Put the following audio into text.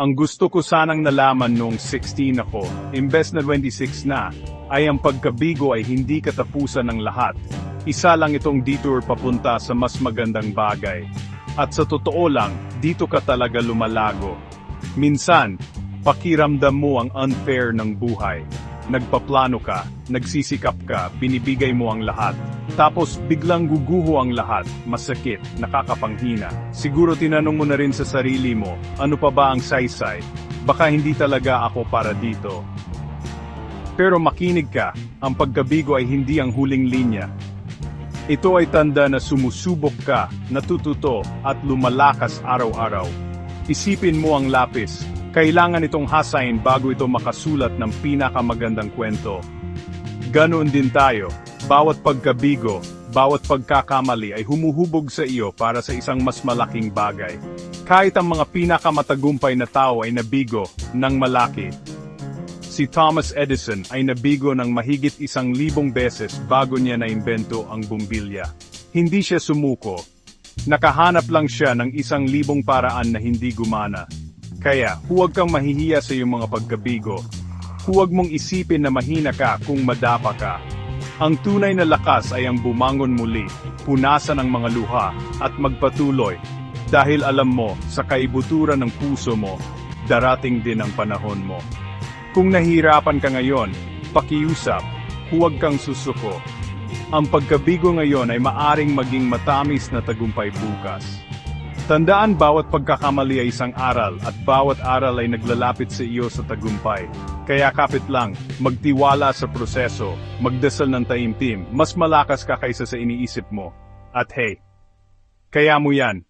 Ang gusto ko sanang nalaman noong 16 ako, imbes na 26 na, ay ang pagkabigo ay hindi katapusan ng lahat. Isa lang itong detour papunta sa mas magandang bagay. At sa totoo lang, dito ka talaga lumalago. Minsan, pakiramdam mo ang unfair ng buhay. Nagpaplano ka, nagsisikap ka, binibigay mo ang lahat. Tapos biglang guguho ang lahat, masakit, nakakapanghina. Siguro tinanong mo na rin sa sarili mo, ano pa ba ang saysay? Baka hindi talaga ako para dito. Pero makinig ka, ang pagkabigo ay hindi ang huling linya. Ito ay tanda na sumusubok ka, natututo, at lumalakas araw-araw. Isipin mo ang lapis, kailangan itong hasain bago ito makasulat ng pinakamagandang kwento. Ganoon din tayo, bawat pagkabigo, bawat pagkakamali ay humuhubog sa iyo para sa isang mas malaking bagay. Kahit ang mga pinakamatagumpay na tao ay nabigo ng malaki. Si Thomas Edison ay nabigo ng mahigit isang libong beses bago niya naimbento ang bumbilya. Hindi siya sumuko. Nakahanap lang siya ng isang libong paraan na hindi gumana. Kaya, huwag kang mahihiya sa iyong mga pagkabigo. Huwag mong isipin na mahina ka kung madapa ka. Ang tunay na lakas ay ang bumangon muli, punasan ang mga luha, at magpatuloy. Dahil alam mo, sa kaibuturan ng puso mo, darating din ang panahon mo. Kung nahihirapan ka ngayon, pakiusap, huwag kang susuko. Ang pagkabigo ngayon ay maaring maging matamis na tagumpay bukas. Tandaan bawat pagkakamali ay isang aral at bawat aral ay naglalapit sa iyo sa tagumpay. Kaya kapit lang, magtiwala sa proseso, magdasal ng taimtim, mas malakas ka kaysa sa iniisip mo. At hey, kaya mo yan,